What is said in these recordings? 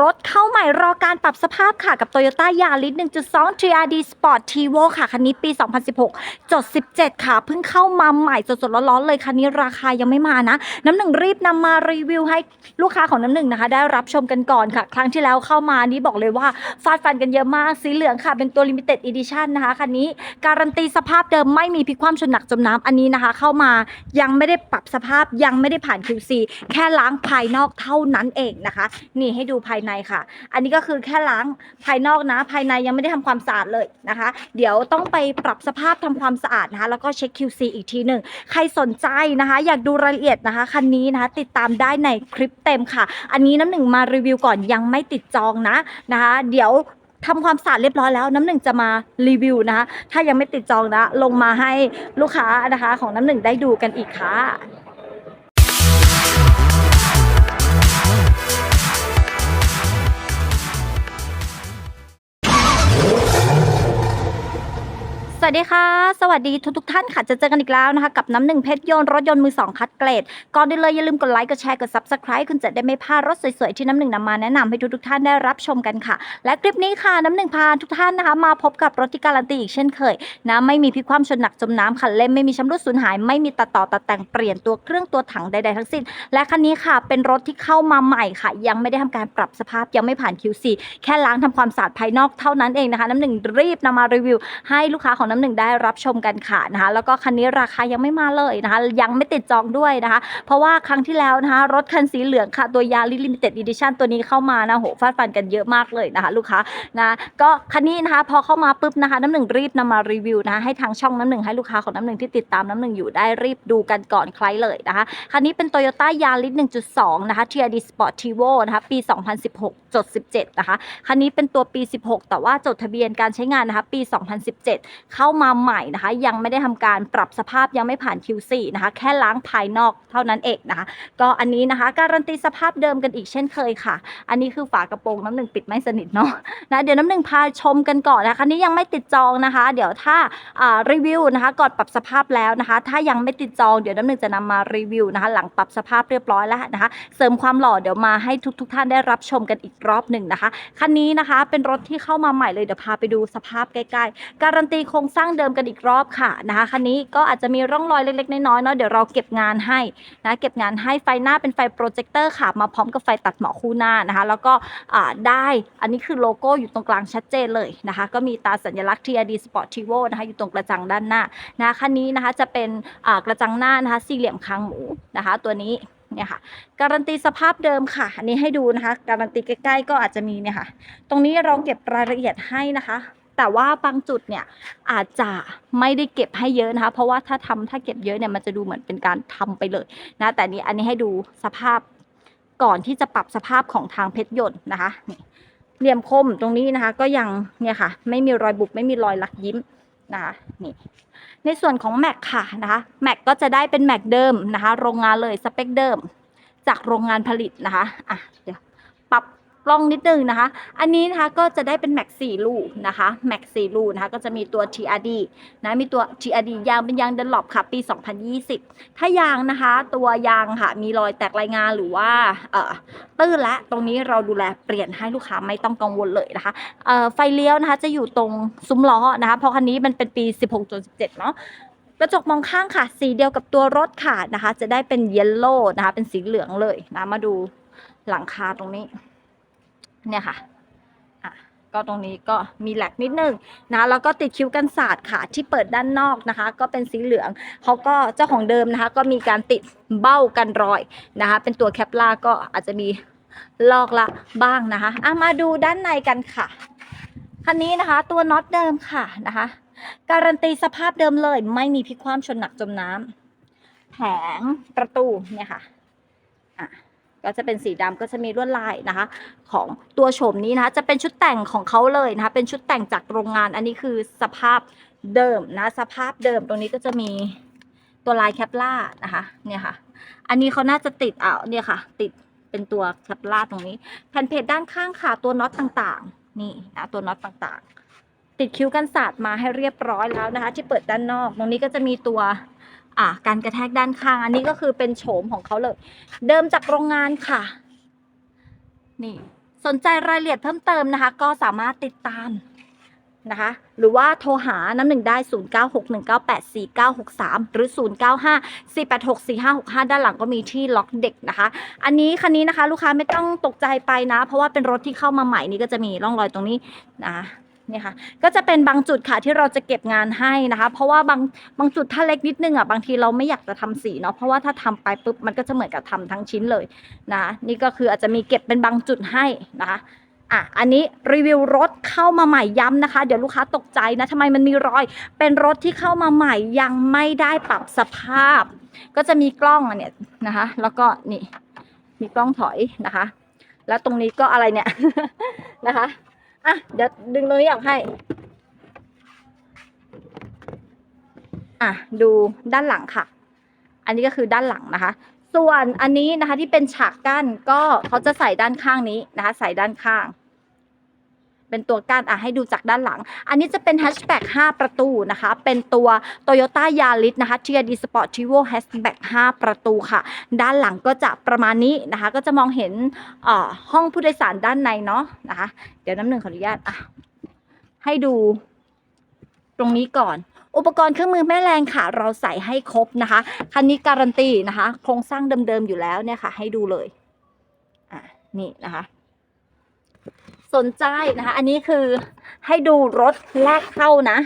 รถเข้าใหม่รอการปรับสภาพค่ะกับ Toyota Yaris 1.2 TRD Sport Tivo ค่ะ คันนี้ปี 2016 จด 17 ค่ะ เพิ่งเข้ามาใหม่สดๆร้อนๆเลยคันนี้ราคายังไม่มานะ น้ำหนึ่งรีบนำมารีวิวให้ลูกค้าของน้ำหนึ่งนะคะ ได้รับชมกันก่อนค่ะ ครั้งที่แล้วเข้ามานี่บอกเลยว่าฟาดฟันกันเยอะมากสีเหลืองค่ะ เป็นตัว Limited Edition นะคะคันนี้การันตีสภาพเดิมไม่มีพลิกคว่ำชนหนักจมน้ำอันนี้นะคะ เข้ามายังไม่ได้ปรับสภาพยังไม่ได้ผ่าน QC แค่ล้างภายนอกเท่านั้นเองนะคะ นี่ให้ดูภายในค่ะ อันนี้ก็คือแค่ล้างภายนอกนะ ภายในยังไม่ได้ทำความสะอาดเลยนะคะ เดี๋ยวต้องไปปรับสภาพทำความสะอาดนะคะแล้วก็เช็ค QC อีกทีหนึ่งใครสนใจนะคะ อยากดูรายละเอียดนะคะคันนี้นะคะ ติดตามได้ในคลิปเต็มค่ะ อันนี้น้ำหนึ่งมารีวิวก่อนยังไม่ติดจองนะนะคะ เดี๋ยวทำความสะอาดเรียบร้อยแล้วน้ำหนึ่งจะมารีวิวนะคะ ถ้ายังไม่ติดจองนะ ลงมาให้ลูกค้านะคะ ของน้ำหนึ่งได้ดูกันอีกค่ะ สวัสดีค่ะ สวัสดีทุกทท่านค่ะ จะเจอกันอีกแล้วนะคะ กับน้ำหนึ่งเพชรยนต์รถยนต์มือสองคัดเกรด ก่อนอื่นเลยอย่าลืมกดไลค์กดแชร์กด subscribe คุณจะได้ไม่พลาดรถสวยๆ ที่น้ำหนึ่งนำมาแนะนำให้ทุกทท่านได้รับชมกันค่ะ และคลิปนี้ค่ะน้ำหนึ่งพาทุกท่านนะคะ มาพบกับรถที่การันตีอีกเช่นเคยนะไม่มีพิคว่ำชนหนักจมน้ำคันเล่มไม่มีชำรุดสูญหาย ไม่มีตัดต่อตัดแต่งเปลี่ยนตัวเครื่องตัวถังใดๆทั้งสิ้น และคันนี้ค่ะเป็นรถที่เข้ามาใหม่ค่ะ ยังไม่ได้ทำการปรับสภาพยังไม่ผ่าน QC แค่ล้างทำความสะอาดภายนอกเท่านั้นเองนะคะ น้ำหนึ่งรีบนำมารีวิวให้ลูกค้าของน้ำหนึ่งได้รับชมกันค่ะนะคะแล้วก็คันนี้ราคายังไม่มาเลยนะคะยังไม่ติดจองด้วยนะคะ เพราะว่าครั้งที่แล้วนะคะรถคันสีเหลืองค่ะตัวยาลิลิมิเต็ดอีดิชั่นตัวนี้เข้ามานะโหฟาดฟันกันเยอะมากเลยนะคะลูกค้านะก็คันนี้นะคะพอเข้ามาปุ๊บนะคะน้ำหนึ่งรีบนำมารีวิวนะคะให้ทางช่องน้ำหนึ่งให้ลูกค้าของน้ำหนึ่งที่ติดตามน้ำหนึ่งอยู่ได้รีบดูกันก่อนใครเลยนะคะคันนี้เป็น Toyota Yaris 1.2 นะคะ TRD Sport Tivo นะคะปี 2016จด17นะคะคันนี้เป็นตัวปี 16 แต่ว่าจดทะเบียนการใช้งานนะคะปี 2017เข้ามาใหม่นะคะ ยังไม่ได้ทำการปรับสภาพยังไม่ผ่าน QC นะคะ แค่ล้างภายนอกเท่านั้นเองนะคะ ก็อันนี้นะคะ การันตีสภาพเดิมกันอีกเช่นเคยค่ะ อันนี้คือฝากระโปรงน้ำหนึ่งปิดไม่สนิทเนาะนะเดี๋ยวน้ำหนึ่งพาชมกันก่อนนะคะนี้ยังไม่ติดจองนะคะ เดี๋ยวถ้ารีวิวนะคะก่อนปรับสภาพแล้วนะคะ ถ้ายังไม่ติดจองเดี๋ยวน้ำหนึ่งจะนำมารีวิวนะคะ หลังปรับสภาพเรียบร้อยแล้วนะคะ เสริมความหล่อเดี๋ยวมาให้ทุกทท่านได้รับชมกันอีกรอบหนึ่งนะคะคันนี้นะคะเป็นรถที่เข้ามาใหม่เลยเดี๋ยวพาไปดูสภาพใกล้ๆ การันตีโครงสร้างเดิมกันอีกรอบค่ะนะคะคันนี้ก็อาจจะมีร่องรอยเล็กๆน้อยๆเนาะเดี๋ยวเราเก็บงานให้นะเก็บงานให้ไฟหน้าเป็นไฟโปรเจคเตอร์ค่ะมาพร้อมกับไฟตัดหมอกคู่หน้านะคะ แล้วก็ได้อันนี้คือโลโก้อยู่ตรงกลางชัดเจนเลยนะคะ ก็มีตาสัญลักษณ์ TRD Sportivo นะคะอยู่ตรงกระจังด้านหน้านะคะคันนี้นะคะจะเป็นกระจังหน้านะคะสี่เหลี่ยมคางหมูนะคะ ตัวนี้เนี่ยค่ะการันตีสภาพเดิมค่ะ อันนี้ให้ดูนะคะ การันตีใกล้ๆก็อาจจะมีเนี่ยค่ะ ตรงนี้เราเก็บรายละเอียดให้นะคะ แต่ว่าบางจุดเนี่ยอาจจะไม่ได้เก็บให้เยอะนะคะ เพราะว่าถ้าทำถ้าเก็บเยอะเนี่ยมันจะดูเหมือนเป็นการทำไปเลยนะแต่นี้อันนี้ให้ดูสภาพก่อนที่จะปรับสภาพของทางเพชรยนต์นะคะนี่เหลี่ยมคมตรงนี้นะคะ ก็ยังเนี่ยค่ะ ไม่มีรอยบุบไม่มีรอยลักยิ้มนะคะนี่ในส่วนของแม็กค่ะนะคะแม็กก็จะได้เป็นแม็กเดิมนะคะ โรงงานเลยสเปคเดิม จากโรงงานผลิตนะคะอะเดี๋ยว กล้องนิดนึงนะคะ อันนี้นะคะก็จะได้เป็นแม็กสี่ลูกนะคะแม็กสี่ลูกนะคะก็จะมีตัว TRD นะมีตัว TRD ยางเป็นยางเดนลอปค่ะปี 2020 ถ้ายางนะคะตัวยางค่ะมีรอยแตกรายงานหรือว่าเอ่อตื้นและตรงนี้เราดูแลเปลี่ยนให้ลูกค้าไม่ต้องกังวลเลยนะคะเอ่อไฟเลี้ยวนะคะจะอยู่ตรงซุ้มล้อนะคะเพราะคันนี้มันเป็นปี 16จน17 เนาะกระจกมองข้างค่ะ สีเดียวกับตัวรถค่ะนะคะ จะได้เป็นเยลโล่นะคะ เป็นสีเหลืองเลยนะ มาดูหลังคาตรงนี้ เนี่ยค่ะอะก็ตรงนี้ก็มีแหลกนิดนึงนะแล้วก็ติดคิ้วกันศาสตร์ค่ะที่เปิดด้านนอกนะคะ ก็เป็นสีเหลืองเขาก็เจ้าของเดิมนะคะ ก็มีการติดเบ้ากันรอยนะคะ เป็นตัวแคปลาก็อาจจะมีลอกละบ้างนะคะอะมาดูด้านในกันค่ะคันนี้นะคะ ตัวน็อตเดิมค่ะนะคะ การันตีสภาพเดิมเลย ไม่มีพลิกคว่ำชนหนักจมน้ำแผงประตูเนี่ยค่ะ ก็จะเป็นสีดำก็จะมีลวดลายนะคะ ของตัวโฉมนี้นะคะ จะเป็นชุดแต่งของเขาเลยนะคะ เป็นชุดแต่งจากโรงงาน อันนี้คือสภาพเดิมนะ สภาพเดิมตรงนี้ก็จะมีตัวลายแคปล่านะคะ เนี่ยค่ะ อันนี้เขาน่าจะติดอ่าเนี่ยค่ะ ติดเป็นตัวแคปล่าตรงนี้ แผ่นเพจด้านข้างค่ะ ตัวน็อตต่างๆ นี่นะตัวน็อตต่างๆ ติดคิ้วกันศาสตร์มาให้เรียบร้อยแล้วนะคะ ที่เปิดด้านนอก ตรงนี้ก็จะมีตัว อ่าการกระแทกด้านข้าง อันนี้ก็คือเป็นโฉมของเขาเลย เดิมจากโรงงานค่ะ นี่สนใจรายละเอียดเพิ่มเติมนะคะ ก็สามารถติดตามนะคะ หรือว่าโทรหาน้ำหนึ่งได้ 0961984963 หรือ 0954864565 ด้านหลังก็มีที่ล็อกเด็กนะคะ อันนี้คันนี้นะคะ ลูกค้าไม่ต้องตกใจไปนะ เพราะว่าเป็นรถที่เข้ามาใหม่นี่ก็จะมีร่องรอยตรงนี้นะ เนี่ยค่ะก็จะเป็นบางจุดค่ะที่เราจะเก็บงานให้นะคะ เพราะว่าบางบางจุดถ้าเล็กนิดนึงอะบางทีเราไม่อยากจะทำสีเนาะเพราะว่าถ้าทำไปปุ๊บมันก็จะเหมือนกับทำทั้งชิ้นเลยนะนี่ก็คืออาจจะมีเก็บเป็นบางจุดให้นะคะอะ อันนี้รีวิวรถเข้ามาใหม่ย้ำนะคะ เดี๋ยวลูกค้าตกใจนะทำไมมันมีรอย เป็นรถที่เข้ามาใหม่ยังไม่ได้ปรับสภาพ ก็จะมีกล้องอันเนี่ยนะคะ แล้วก็นี่ มีกล้องถอยนะคะ แล้วตรงนี้ก็อะไรเนี่ยนะคะ อะเดี๋ยวดึงตรงนี้ออกให้ อะดูด้านหลังค่ะ อันนี้ก็คือด้านหลังนะคะ ส่วนอันนี้นะคะที่เป็นฉากกั้นก็เขาจะใส่ด้านข้างนี้นะคะ ใส่ด้านข้าง เป็นตัวกั้นอะให้ดูจากด้านหลัง อันนี้จะเป็นแฮชแบ็ก5ประตูนะคะ เป็นตัว Toyota Yaris นะคะ TRD Sportivo Hatchback 5 ประตูค่ะ ด้านหลังก็จะประมาณนี้นะคะ ก็จะมองเห็นห้องผู้โดยสารด้านในเนาะนะคะ เดี๋ยวน้ำหนึ่งขออนุญาตอะให้ดูตรงนี้ก่อนอุปกรณ์เครื่องมือแม่แรงค่ะ เราใส่ให้ครบนะคะ คันนี้การันตีนะคะ โครงสร้างเดิมๆอยู่แล้วเนี่ยค่ะ ให้ดูเลย อะ นี่นะคะ สนใจนะคะ อันนี้คือให้ดูรถแรกเข้านะ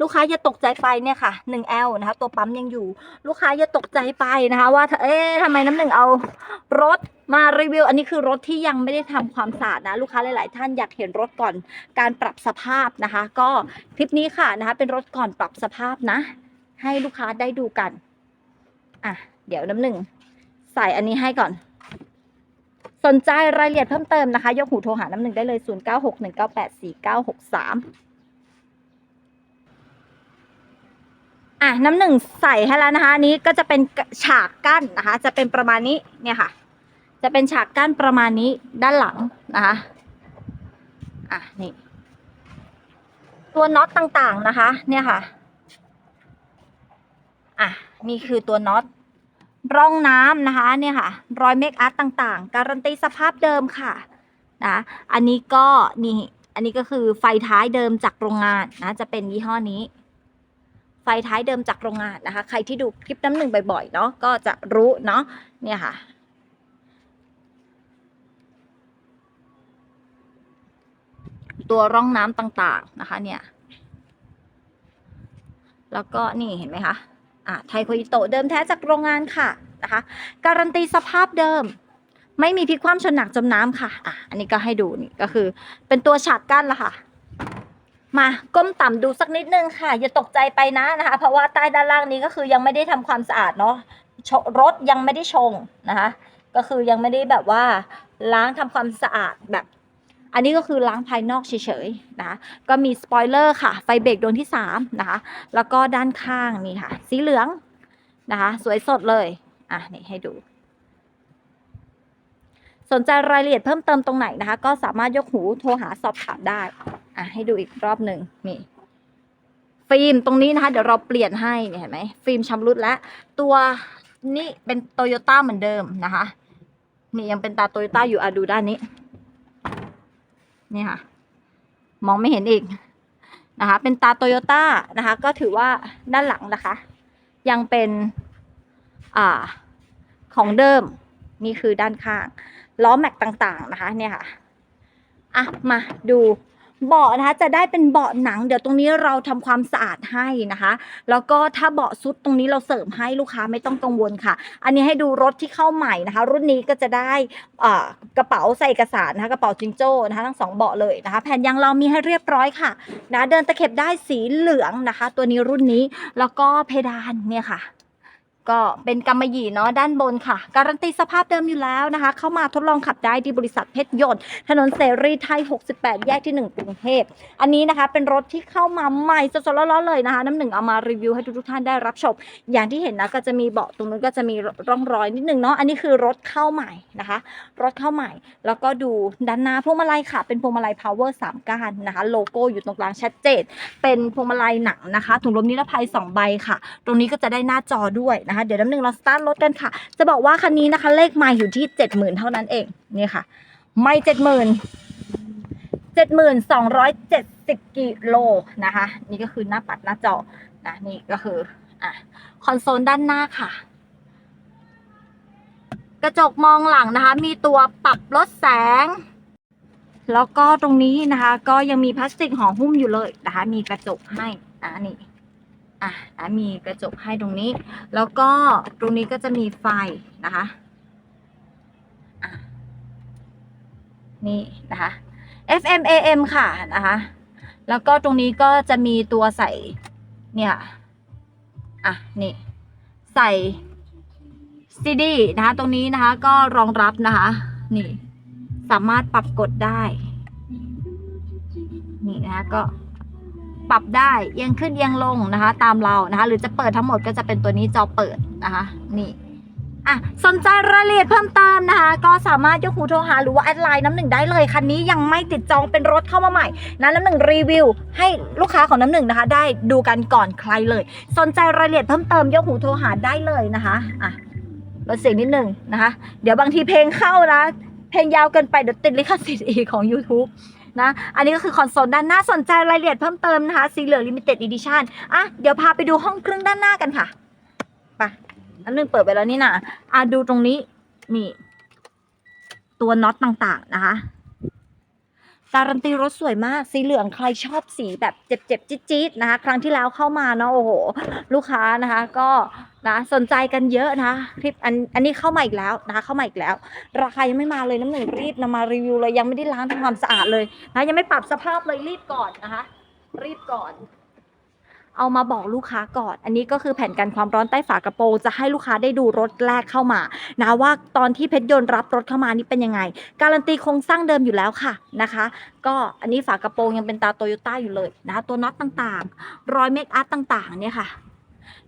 ลูกค้าอย่าตกใจไปเนี่ยค่ะ 1L นะคะ ตัวปั๊มยังอยู่ ลูกค้าอย่าตกใจไปนะคะ ว่า เอ๊ะทำไมน้ำหนึ่งเอารถมารีวิว อันนี้คือรถที่ยังไม่ได้ทำความสะอาดนะ ลูกค้าหลาย ๆ ท่านอยากเห็นรถก่อนการปรับสภาพนะคะ ก็คลิปนี้ค่ะนะคะ เป็นรถก่อนปรับสภาพนะ ให้ลูกค้าได้ดูกัน อะ เดี๋ยวน้ำหนึ่งใส่อันนี้ให้ก่อน สนใจรายละเอียดเพิ่มเติมนะคะ ยกหูโทรหาน้ำหนึ่งได้เลย 0 9 6 1 9 8 4 9 6 3 อะน้ำหนึ่งใส่ให้แล้วนะคะนี้ก็จะเป็นฉากกั้นนะคะ จะเป็นประมาณนี้เนี่ยค่ะ จะเป็นฉากกั้นประมาณนี้ด้านหลังนะคะอะนี่ตัวน็อตต่างๆนะคะ เนี่ยค่ะ อะนี่คือตัวน็อต ร่องน้ำนะคะเนี่ยค่ะ รอยเมคอัพต่างๆ การันตีสภาพเดิมค่ะนะอันนี้ก็นี่อันนี้ก็คือไฟท้ายเดิมจากโรงงานนะจะเป็นยี่ห้อนี้ ไฟท้ายเดิมจากโรงงานนะคะ ใครที่ดูคลิปน้ำหนึ่งบ่อยๆเนาะก็จะรู้เนาะเนี่ยค่ะตัวร่องน้ำต่างๆนะคะเนี่ย แล้วก็นี่เห็นไหมคะ อะไทโคอิโตะเดิมแท้จากโรงงานค่ะนะคะการันตีสภาพเดิม ไม่มีพลิกคว่ำชนหนักจมน้ำค่ะอะอันนี้ก็ให้ดูนี่ก็คือเป็นตัวฉากกั้นละค่ะ มาก้มต่ำดูสักนิดนึงค่ะ อย่าตกใจไปนะนะคะ เพราะว่าใต้ด้านล่างนี้ก็คือยังไม่ได้ทำความสะอาดเนาะรถยังไม่ได้ชงนะคะก็คือยังไม่ได้แบบว่าล้างทำความสะอาดแบบ อันนี้ก็คือล้างภายนอกเฉยๆนะก็มีสปอยเลอร์ค่ะ ไฟเบรกดวงที่3นะคะแล้วก็ด้านข้างนี่ค่ะ สีเหลืองนะคะสวยสดเลยอะนี่ให้ดู สนใจรายละเอียดเพิ่มเติมตรงไหนนะคะ ก็สามารถยกหูโทรหาสอบถามได้อะให้ดูอีกรอบหนึ่งนี่ฟิล์มตรงนี้นะคะเดี๋ยวเราเปลี่ยนให้เห็นไหมฟิล์มชำรุดแล้วตัวนี่เป็นโตโยต้าเหมือนเดิมนะคะ นี่ยังเป็นตาโตโยต้าอยู่อะดูด้านนี้ นี่ค่ะ มองไม่เห็นอีกนะคะ เป็นตาโตโยต้านะคะ ก็ถือว่าด้านหลังนะคะ ยังเป็นอ่าของเดิมนี่คือด้านข้าง ล้อแม็กต่างๆนะคะ เนี่ยค่ะ อะ มาดู เบาะนะคะจะได้เป็นเบาะหนัง เดี๋ยวตรงนี้เราทำความสะอาดให้นะคะ แล้วก็ถ้าเบาะซุดตรงนี้เราเสริมให้ลูกค้าไม่ต้องกังวลค่ะ อันนี้ให้ดูรถที่เข้าใหม่นะคะ รุ่นนี้ก็จะได้กระเป๋าใส่เอกสารนะคะกระเป๋าจิงโจ้นะคะทั้งสองเบาะเลยนะคะ แผ่นยางเรามีให้เรียบร้อยค่ะนะเดินตะเข็บได้สีเหลืองนะคะ ตัวนี้รุ่นนี้แล้วก็เพดานเนี่ยค่ะ ก็เป็นกำมะหยี่เนาะด้านบนค่ะ การันตีสภาพเดิมอยู่แล้วนะคะ เข้ามาทดลองขับได้ที่บริษัทเพชรยนต์ถนนเสรีไทย 68 แยกที่ 1 กรุงเทพอันนี้นะคะเป็นรถที่เข้ามาใหม่สดๆร้อนๆเลยนะคะ น้ำหนึ่งเอามารีวิวให้ทุกๆท่านได้รับชม อย่างที่เห็นนะก็จะมีเบาะตรงนู้นก็จะมีร่องรอยนิดนึงเนาะอันนี้คือรถเข้าใหม่นะคะ รถเข้าใหม่ แล้วก็ดูด้านหน้าพวงมาลัยค่ะ เป็นพวงมาลัย power 3ก้านนะคะ โลโก้อยู่ตรงกลางชัดเจนเป็นพวงมาลัยหนังนะคะถุงลมนิรภัย 2 ใบค่ะ ตรงนี้ก็จะได้หน้าจอด้วยนะคะเดี๋ยวน้ำหนึ่งเราสตาร์ทรถกันค่ะ จะบอกว่าคันนี้นะคะ เลขไมล์อยู่ที่70,000เท่านั้นเองนี่ค่ะ ไม่เจ็ดหมื่นเจ็ดหมื่นสองร้อยเจ็ดสิบกิโลนะคะ นี่ก็คือหน้าปัดหน้าจอนะนี่ก็คืออะคอนโซลด้านหน้าค่ะ กระจกมองหลังนะคะ มีตัวปรับลดแสง แล้วก็ตรงนี้นะคะ ก็ยังมีพลาสติกห่อหุ้มอยู่เลยนะคะ มีกระจกให้อะนี่ อะอะมีกระจกให้ตรงนี้ แล้วก็ตรงนี้ก็จะมีไฟนะคะอะนี่นะคะ FM AM ค่ะนะคะ แล้วก็ตรงนี้ก็จะมีตัวใส่เนี่ยอะนี่ใส่ซีดีนะคะตรงนี้นะคะก็รองรับนะคะนี่สามารถปรับกดได้ นี่นะคะก็ ปรับได้เอียงขึ้นเอียงลงนะคะ ตามเรานะคะ หรือจะเปิดทั้งหมดก็จะเป็นตัวนี้จอเปิดนะคะนี่อะสนใจรายละเอียดเพิ่มเติมนะคะ ก็สามารถยกหูโทรหาหรือว่าแอดไลน์น้ำหนึ่งได้เลย คันนี้ยังไม่ติดจองเป็นรถเข้ามาใหม่นะน้ำหนึ่งรีวิว ให้ลูกค้าของน้ำหนึ่งนะคะ ได้ดูกันก่อนใครเลย สนใจรายละเอียดเพิ่มเติมยกหูโทรหาได้เลยนะคะอะลดเสียงนิดหนึ่งนะคะ เดี๋ยวบางทีเพลงเข้านะเพลงยาวเกินไปเดี๋ยวติดลิขสิทธิ์อีกของ YouTube นะ อันนี้ก็คือคอนโซลด้านหน้าสนใจรายละเอียดเพิ่มเติมนะคะ สีเหลือง Limited Edition อะ เดี๋ยวพาไปดูห้องเครื่องด้านหน้ากันค่ะไปอันนึงเปิดไปแล้วนี่นะอะดูตรงนี้ นี่ ตัวน็อตต่างๆนะคะการันตีรถสวยมากสีเหลืองใครชอบสีแบบเจ็บๆจี๊ดๆนะคะ ครั้งที่แล้วเข้ามาเนาะโอ้โห ลูกค้านะคะ ก็ นะสนใจกันเยอะนะคลิปอันอันนี้เข้ามาอีกแล้วนะเข้ามาอีกแล้ว ราคายังไม่มาเลยน้ำหนึ่งรีบนำมารีวิวเลยยังไม่ได้ล้างทำความสะอาดเลยนะยังไม่ปรับสภาพเลยรีบก่อนนะคะ รีบก่อน เอามาบอกลูกค้าก่อน อันนี้ก็คือแผ่นกันความร้อนใต้ฝากระโปรงจะให้ลูกค้าได้ดูรถแรกเข้ามานะว่าตอนที่เพชรยนต์รับรถเข้ามานี่เป็นยังไง การันตีโครงสร้างเดิมอยู่แล้วค่ะนะคะ ก็อันนี้ฝากระโปรงยังเป็นตาโตโยต้าอยู่เลยนะตัวน็อตต่างๆ รอยเมคอัพต่างๆเนี่ยค่ะ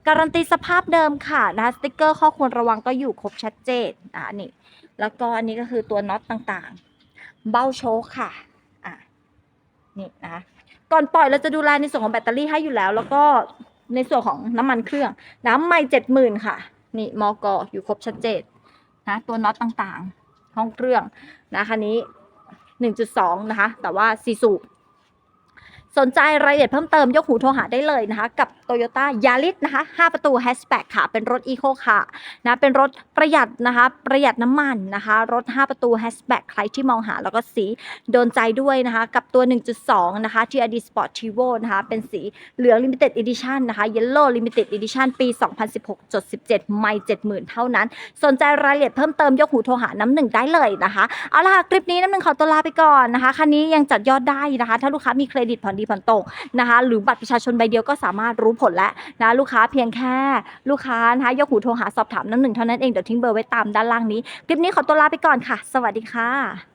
การันตีสภาพเดิมค่ะนะคะสติกเกอร์ข้อควรระวังก็อยู่ครบชัดเจนอะนี่แล้วก็อันนี้ก็คือตัวน็อตต่างๆ เบ้าโชคค่ะอะนี่นะก่อนปล่อยเราจะดูแลในส่วนของแบตเตอรี่ให้อยู่แล้ว แล้วก็ในส่วนของน้ำมันเครื่อง น้ำไม่เจ็ดหมื่นค่ะ นี่มอกออยู่ครบชัดเจนนะตัวน็อตต่างๆ ห้องเครื่องนะคันนี้หนึ่งจุดสองนะคะ แต่ว่าสีสูบ สนใจรายละเอียดเพิ่มเติมยกหูโทรหาได้เลยนะคะ กับ Toyota Yaris นะคะ 5 ประตู Hatchback ค่ะ เป็นรถ Eco ค่ะนะเป็นรถประหยัดนะคะ ประหยัดน้ำมันนะคะ รถ 5 ประตู Hatchback ใครที่มองหาแล้วก็สีโดนใจด้วยนะคะ กับตัว 1.2 นะคะ TRD Sport Tivo นะคะ เป็นสีเหลือง Limited Edition นะคะ Yellow Limited Edition ปี 2016.17 ไม่ 70,000 เท่านั้น สนใจรายละเอียดเพิ่มเติมยกหูโทรหาน้ำหนึ่งได้เลยนะคะ เอาล่ะค่ะคลิปนี้น้ำหนึ่งขอตัวลาไปก่อนนะคะคันนี้ยังจัดยอดได้นะคะ ถ้าลูกค้ามีเครดิตผ่อนดีผ่อนตรงนะคะหรือบัตรประชาชนใบเดียวก็สามารถรู้ผลแล้วนะลูกค้าเพียงแค่ลูกค้านะคะยกหูโทรหาสอบถามน้ำหนึ่งเท่านั้นเองเดี๋ยวทิ้งเบอร์ไว้ตามด้านล่างนี้ คลิปนี้ขอตัวลาไปก่อนค่ะ สวัสดีค่ะ